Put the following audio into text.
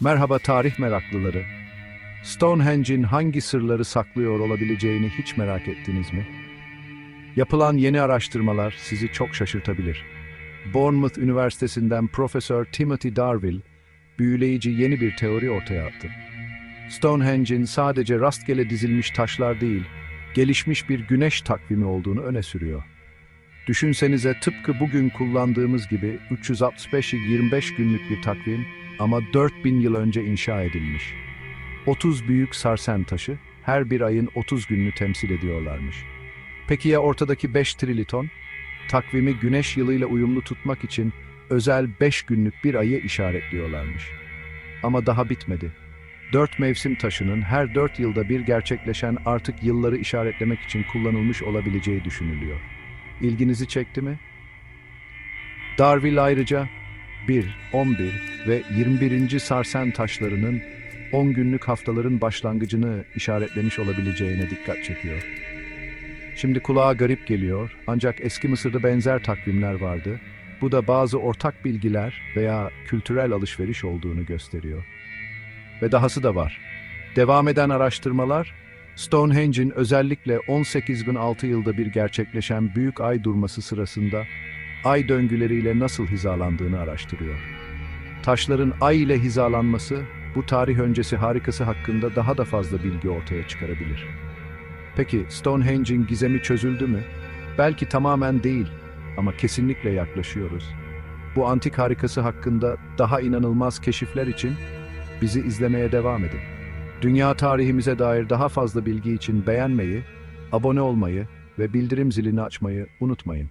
Merhaba tarih meraklıları. Stonehenge'in hangi sırları saklıyor olabileceğini hiç merak ettiniz mi? Yapılan yeni araştırmalar sizi çok şaşırtabilir. Bournemouth Üniversitesi'nden Profesör Timothy Darville, büyüleyici yeni bir teori ortaya attı. Stonehenge'in sadece rastgele dizilmiş taşlar değil, gelişmiş bir güneş takvimi olduğunu öne sürüyor. Düşünsenize tıpkı bugün kullandığımız gibi 365'i 25 günlük bir takvim ama 4000 yıl önce inşa edilmiş. 30 büyük sarsen taşı her bir ayın 30 gününü temsil ediyorlarmış. Peki ya ortadaki 5 triliton? Takvimi güneş yılıyla uyumlu tutmak için özel 5 günlük bir ayı işaretliyorlarmış. Ama daha bitmedi. Dört mevsim taşının her dört yılda bir gerçekleşen artık yılları işaretlemek için kullanılmış olabileceği düşünülüyor. İlginizi çekti mi? Darwin ayrıca 1, 11 ve 21. sarsen taşlarının 10 günlük haftaların başlangıcını işaretlemiş olabileceğine dikkat çekiyor. Şimdi kulağa garip geliyor ancak eski Mısır'da benzer takvimler vardı. Bu da bazı ortak bilgiler veya kültürel alışveriş olduğunu gösteriyor. Ve dahası da var. Devam eden araştırmalar, Stonehenge'in özellikle 18.006 yılda bir gerçekleşen büyük ay durması sırasında ay döngüleriyle nasıl hizalandığını araştırıyor. Taşların ay ile hizalanması bu tarih öncesi harikası hakkında daha da fazla bilgi ortaya çıkarabilir. Peki Stonehenge'in gizemi çözüldü mü? Belki tamamen değil ama kesinlikle yaklaşıyoruz. Bu antik harikası hakkında daha inanılmaz keşifler için bizi izlemeye devam edin. Dünya tarihimize dair daha fazla bilgi için beğenmeyi, abone olmayı ve bildirim zilini açmayı unutmayın.